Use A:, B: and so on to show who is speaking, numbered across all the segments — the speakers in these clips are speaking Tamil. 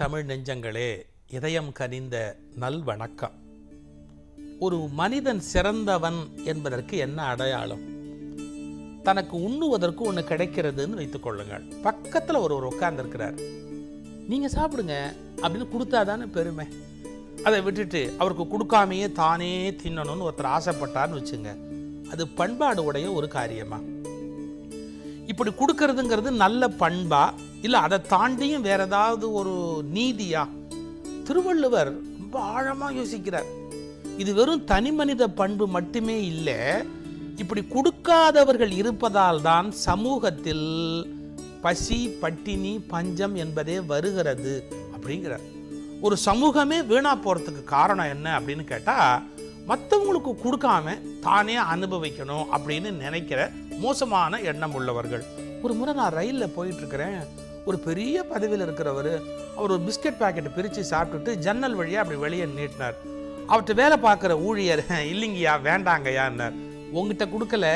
A: தமிழ் நெஞ்சங்களே இதயம் கனிந்த நல் வணக்கம் ஒரு மனிதன் சிறந்தவன் என்பதற்கு என்ன அடையாளம்? தனக்கு உண்ணுவதற்கு ஒன்று கிடைக்கிறதுன்னு வைத்துக்கொள்ளுங்கள் பக்கத்தில் ஒருவர் உட்கார்ந்துருக்கிறார். நீங்கள் சாப்பிடுங்க அப்படின்னு கொடுத்தாதானே பெருமை. அதை விட்டுட்டு அவருக்கு கொடுக்காமையே தானே தின்னணும்னு ஒருத்தர் ஆசைப்பட்டார்னு வச்சுங்க. அது பண்பாடு உடைய ஒரு காரியமா? இப்படி கொடுக்கறதுங்கிறது நல்ல பண்பா? இல்லை அதை தாண்டியும் வேற ஏதாவது ஒரு நீதியா? திருவள்ளுவர் ரொம்ப ஆழமாக யோசிக்கிறார். இது வெறும் தனி மனித பண்பு மட்டுமே இல்லை இப்படி கொடுக்காதவர்கள் இருப்பதால் தான் சமூகத்தில் பசி பட்டினி பஞ்சம் என்பதே வருகிறது அப்படிங்கிறார். ஒரு சமூகமே வீணா போகிறதுக்கு காரணம் என்ன அப்படின்னு கேட்டால் மற்றவங்களுக்கு கொடுக்காம தானே அனுபவிக்கணும் அப்படின்னு நினைக்கிற மோசமான எண்ணம் உள்ளவர்கள். ஒரு முறை நான் ரயிலில் போயிட்டுருக்கிறேன் ஒரு பெரிய பதவியில் இருக்கிறவர் அவர் ஒரு பிஸ்கட் பேக்கெட்டை பிரித்து சாப்பிட்டுட்டு ஜன்னல் வழியாக அப்படி வெளியே நீட்டினார். அவர்கிட்ட வேலை பார்க்குற ஊழியர் இல்லைங்கய்யா வேண்டாங்கய்யான்னார். உங்ககிட்ட கொடுக்கல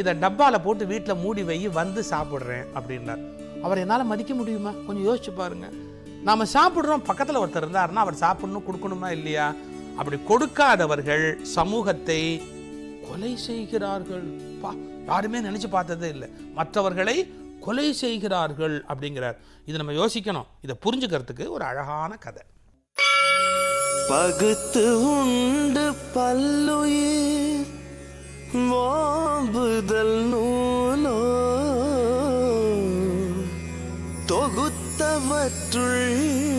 A: இதை டப்பாவில் போட்டு வீட்டில் மூடி வை வந்து சாப்பிட்றேன் அப்படின்னார். அவர் என்னால் மதிக்க முடியுமா? கொஞ்சம் யோசிச்சு பாருங்கள் நாம் சாப்பிட்றோம் பக்கத்தில் ஒருத்தர் இருந்தாருன்னா அவர் சாப்பிடணும் கொடுக்கணுமா இல்லையா? அப்படி கொடுக்காதவர்கள் சமூகத்தை கொலை செய்கிறார்கள். பா யாருமே நினச்சி பார்த்ததே இல்லை. மற்றவர்களை கொலை செய்கிறார்கள் அப்படிங்கிறார். இது நம்ம யோசிக்கணும். இதை புரிஞ்சுக்கிறதுக்கு ஒரு அழகான கதை.
B: பகுத்து உண்டு பல்லுயிர் வாம்புதல் நூலோ. தொகுத்தவற்றுள்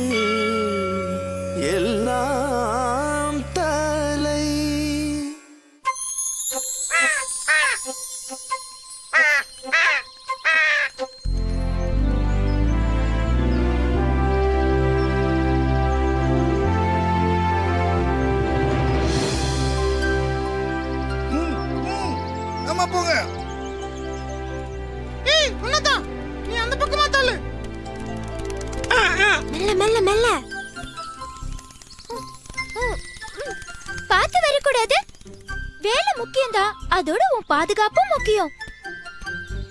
C: வேலை முக்கியம்தான். அதோட உன் பாதுகாப்பும் முக்கியம்.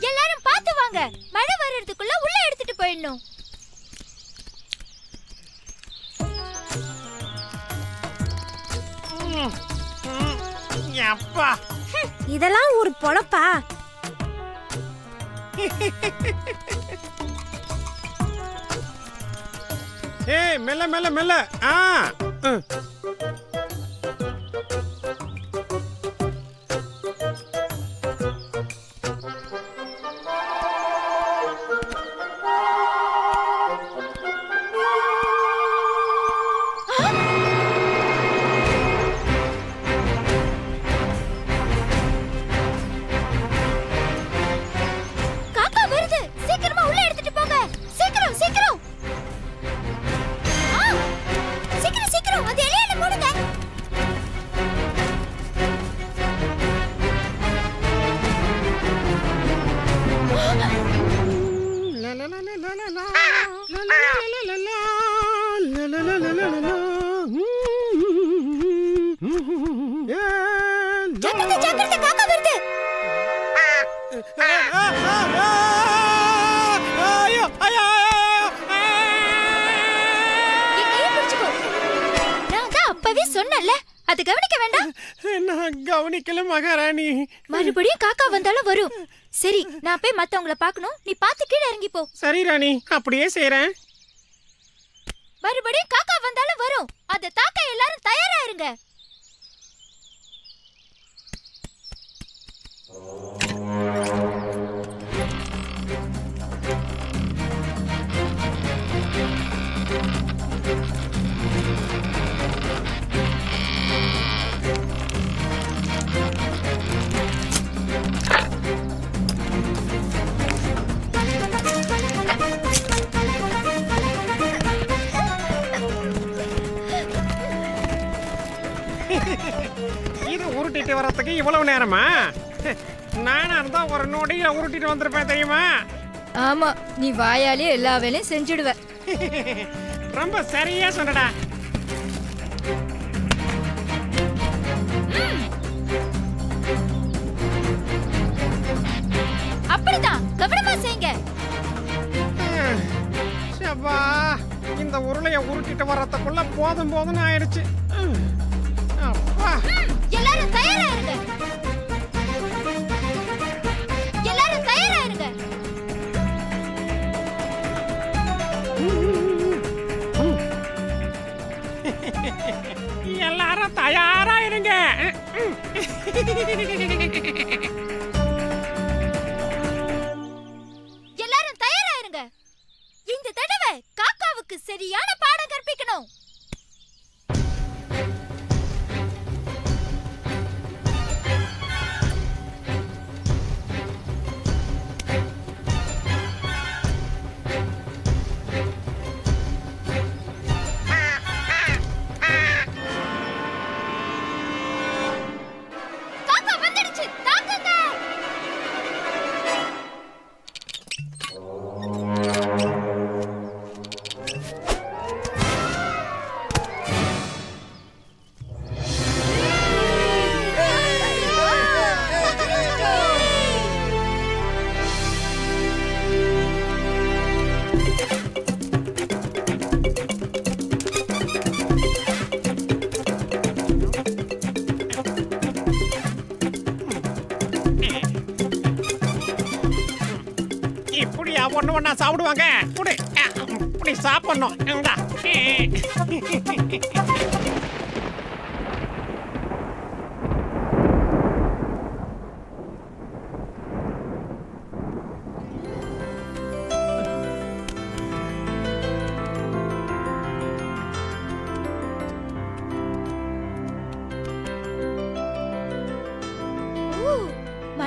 C: எல்லாரும் பார்த்து வாங்க. மழை வர்றதுக்குள்ள உள்ள எடுத்துட்டு போயிடணும்.
D: அப்பா
C: இதெல்லாம் ஒரு பொழப்பா?
D: ஏய் மெல்ல மெல்ல மெல்ல. ஆ.
C: அது கவனிக்க வேண்டாம்.
D: நான் கவனிக்கல மகாராணி.
C: மறுபடியும் காக்கா வந்தாலும் வரும். சரி நான் போய் மத்தவங்கள பார்க்கணும். நீ பார்த்து கீழே இறங்கி போ.
D: சரி ராணி அப்படியே செய்றேன்.
C: மறுபடியும் காக்கா வந்தாலும் வரும். அத தாக்க எல்லாரும் தயாரா இருங்க.
D: இது உருட்டிட்டு வர்றதுக்கு இவ்வளவு நேரமா? நானா இருந்தா ஒரு நொடியில உருட்டிட்டு வந்திருப்பேன் தெரியுமா?
E: ஆமா நீ வாயாலே எல்லா வேலையும் செஞ்சுடுவ.
D: ரொம்ப சரியா சொன்னடா.
C: அப்படிதான் கவனமா செய்யுங்க.
D: இந்த உருளையை உருட்டிட்டு வர்றதுக்குள்ள போதும் போதும்னு ஆயிடுச்சு. ம். அப்பா
C: எல்லாரும் தயாரா இருங்க எல்லாரும் தயாரா இருங்க
D: எல்லாரும் தயாரா இருங்க.
C: எல்லாரும் தயாரா இருங்க இந்த தடவை காக்காவுக்கு சரியான பாடம் கற்பிக்கணும்
D: ஒன்று ஒன்றா சாப்பிடுவாங்க. குடு. அஹ், இப்படி சாப்பிடணும்.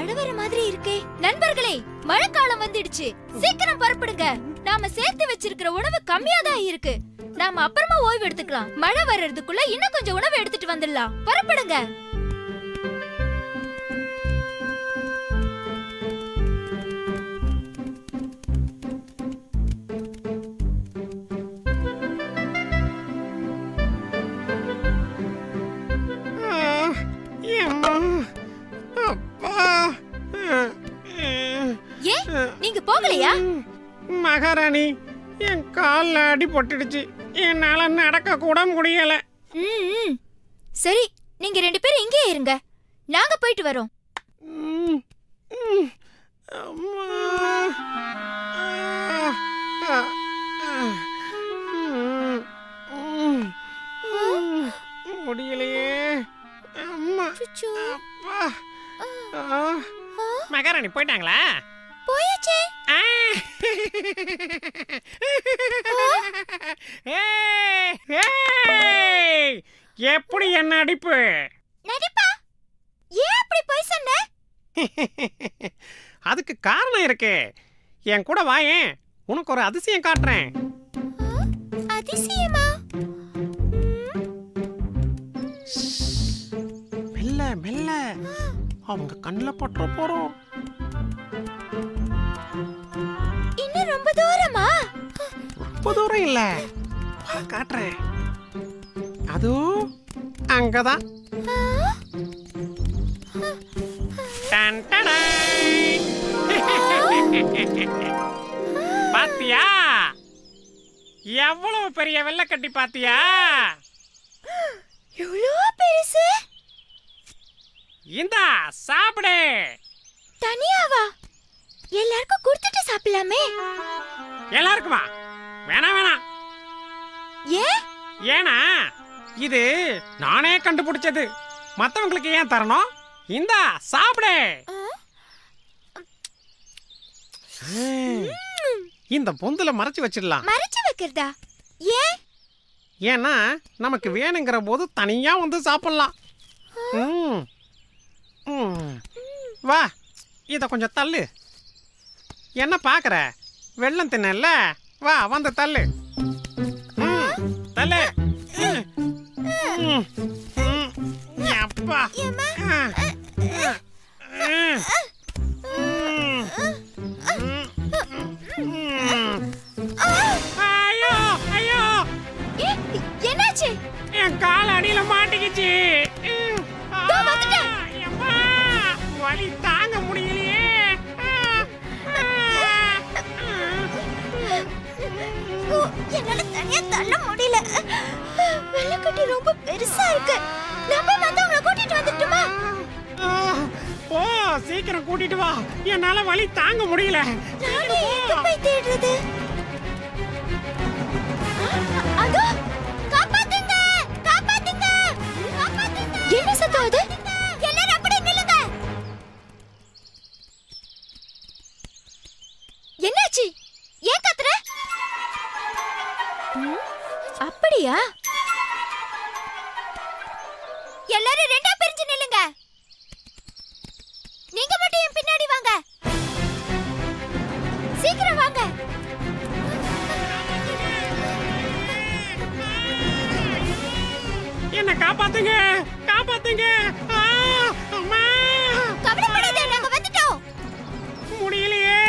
C: மழை வர மாதிரி இருக்கே. நண்பர்களே மழைக்காலம் வந்துடுச்சு. சீக்கிரம் புறப்படுங்க. நாம சேர்த்து வச்சிருக்கிற உணவு கம்மியா தான் இருக்கு. நாம அப்புறமா ஓய்வு எடுத்துக்கலாம். மழை வர்றதுக்குள்ள இன்னும் கொஞ்சம் உணவு எடுத்துட்டு வந்துடலாம். புறப்படுங்க.
D: மகாராணி என் கால்ல அடி பட்டுடுச்சு. என்னால நடக்க கூட முடியல.
C: ம். சரி நீங்க ரெண்டு பேரும் இங்கே இருங்க. நாங்க போயிட்டு வரோம்.
D: முடியலையே. அம்மா. அப்பா. மகாராணி போயிட்டாங்களா
C: போயாச்சே
D: ஆ. ஏய், ஏய், எப்படி என்ன அடிப்பு
C: நடிப்பா ஏன் அப்படி போய் சொன்ன
D: அதுக்கு காரணம் இருக்கு. என் கூட வாயேன் உனக்கு ஒரு அதிசயம் காட்டுறேன்.
C: அதிசயமா?
D: மெல்ல மெல்ல. அவங்க கண்ணில் பற்ற போறோம்.
C: இன்னும் ரொம்ப தூரமா?
D: ரொம்ப தூரம் இல்ல. காட்டுறேன். அதோ அங்கதான். பாத்தியா? எவ்வளவு பெரிய வெள்ளக்கட்டி பாத்தியா?
C: எவ்வளோ பெருசு?
D: இந்தா சாப்பிடு.
C: தனியாவா? எல்லாருக்கும் கொடுத்துட்டு சாப்பிடலாமே.
D: எல்லாருக்குமா? வேணாம் வேணாம்
C: ஏன்?
D: ஏன்னா இது நானே கண்டுபிடிச்சது. மத்தவங்களுக்கு ஏன் தரணும்? இந்தா சாப்பிடு. இந்த பொந்துல மறைச்சு வச்சிடலாம்.
C: மறைச்சு வைக்கிறதா? ஏன்?
D: ஏன்னா நமக்கு வேணுங்கிற போது தனியா வந்து சாப்பிடலாம். வா இத கொஞ்சம் தள்ளு. என்ன பாக்குற? வெள்ளம் தின்னல வா வந்து தள்ளு. தள்ளு. அப்பா. கால் அடியில மாட்டிக்கிச்சு வலி தாங்க முடியலையே. என்னால தனியா
C: தள்ள முடியல. வெள்ளக்கட்டி ரொம்ப பெருசா இருக்கு. நம்ம வந்து உங்களை கூட்டிட்டு வந்துட்டுமா?
D: சீக்கிரம் கூட்டிட்டு வா. என்னால வலி தாங்க முடியல.
C: நான் எங்க போய் தேடுறது? என்ன சத்தம் அது? எல்லாரும் அப்படியே நில்லுங்க. என்னாச்சு? ஏன் கத்துற? அப்படியா? எல்லாரும் ரெண்டா பிரிஞ்சு நில்லுங்க. நீங்க மட்டும் என் பின்னாடி வாங்க. சீக்கிரம் வாங்க.
D: என்ன காப்பாத்துங்க. காப்பாத்துங்க அம்மா
C: கவலைப்படாத நாங்க வந்துட்டோம்
D: முடியலையே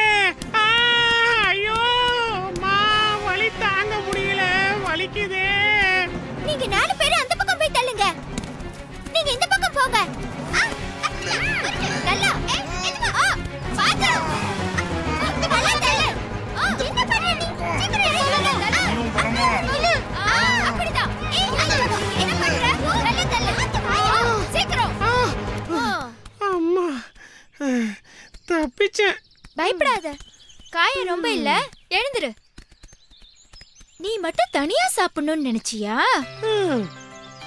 D: ஐயோ அம்மா வலி தாங்க முடியல வலிக்குதே
C: நீங்க நாலு பேரும் அந்த பக்கம் போய் தள்ளுங்க நீங்க இந்த பக்கம் போங்க நல்லா
D: தப்பிச்சேன்
C: பயப்படாத. காயம் ரொம்ப இல்ல. எழுந்துரு. நீ மட்டும் தனியா சாப்பிடணும்னு நினைச்சியா.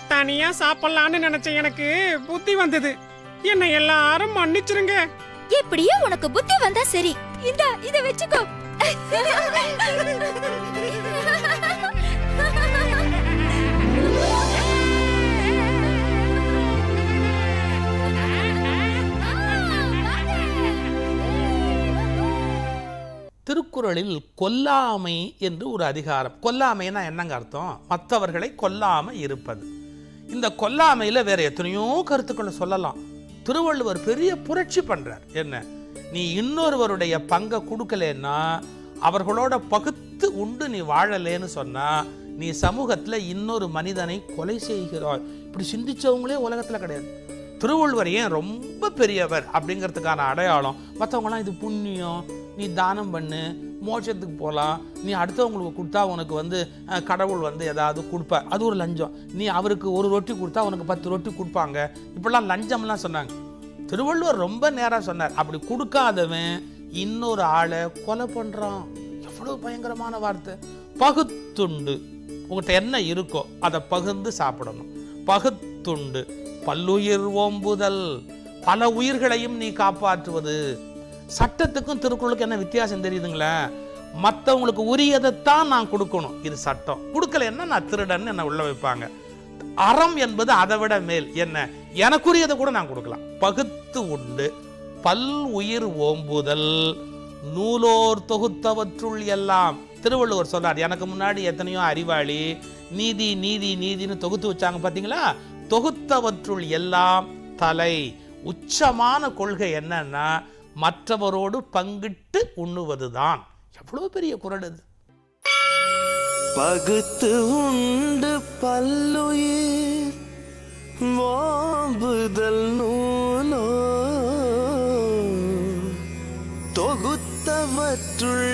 D: தனியா சாப்பிடலான்னு நினைச்ச எனக்கு புத்தி வந்தது. என்னை எல்லாரும் மன்னிச்சிருங்க.
C: எப்படியோ உனக்கு புத்தி வந்தா சரி. இந்தா இத வச்சுக்கோ.
A: திருக்குறளில் கொல்லாமை என்று ஒரு அதிகாரம். கொல்லாமைன்னா என்னங்க அர்த்தம்? மற்றவர்களை கொல்லாமல் இருப்பது. இந்த கொல்லாமையில் வேற எத்தனையோ கருத்துக்களை சொல்லலாம். திருவள்ளுவர் பெரிய புரட்சி பண்ணுறார் என்ன? நீ இன்னொருவருடைய பங்கை கொடுக்கலன்னா அவர்களோட பகுத்து உண்டு நீ வாழலேன்னு சொன்னால் நீ சமூகத்தில் இன்னொரு மனிதனை கொலை செய்கிறாய். இப்படி சிந்திச்சவங்களே உலகத்தில் கிடையாது. திருவள்ளுவர் ஏன் ரொம்ப பெரியவர் அப்படிங்கிறதுக்கான அடையாளம் மற்றவங்களாம் இது புண்ணியம் நீ தானம் பண்ணு மோட்சத்துக்கு போகலாம் நீ அடுத்தவங்களுக்கு கொடுத்தா உனக்கு வந்து கடவுள் வந்து ஏதாவது கொடுப்பார். அது ஒரு லஞ்சம். நீ அவருக்கு ஒரு ரொட்டி கொடுத்தா உனக்கு பத்து ரொட்டி கொடுப்பாங்க. இப்படிலாம் லஞ்சம்லாம் சொன்னாங்க. திருவள்ளுவர் ரொம்ப நேராக சொன்னார். அப்படி கொடுக்காதவன் இன்னொரு ஆளை கொலை பண்ணுறான் எவ்வளோ பயங்கரமான வார்த்தை. பகுத்துண்டு. உங்கள்கிட்ட என்ன இருக்கோ அதை பகிர்ந்து சாப்பிடணும். பகுத்துண்டு. பல்லுயிர் ஓம்புதல். பல உயிர்களையும் நீ காப்பாற்றுவது. சட்டத்துக்கும் திருக்குறளுக்கும் என்ன வித்தியாசம் தெரியுதுங்களா? மற்றவங்களுக்கு உரியதைத்தான் நான் கொடுக்கணும். இது சட்டம். கொடுக்கலன்னா நான் திருடன்னு என்ன உள்ள வைப்பாங்க. அறம் என்பது அதை விட மேல். என்ன? எனக்குரியதை கூட நான் கொடுக்கலாம். பகுத்து உண்டு. பல் உயிர் ஓம்புதல். நூலோர் தொகுத்தவற்றுள் எல்லாம். திருவள்ளுவர் சொல்றார் எனக்கு முன்னாடி எத்தனையோ அறிவாளி நீதி நீதி நீதின்னு தொகுத்து வச்சாங்க பார்த்தீங்களா தொகுத்தவற்றுள் எல்லாம் தலை. உச்சமான கொள்கை என்னன்னா மற்றவரோடு பங்கிட்டு உண்ணுவதுதான். எவ்வளவு பெரிய குரல் அது
B: பகுத்து உண்டு பல்லுயிர் வாம்புதல் நூலோ. தொகுத்தவற்றுள்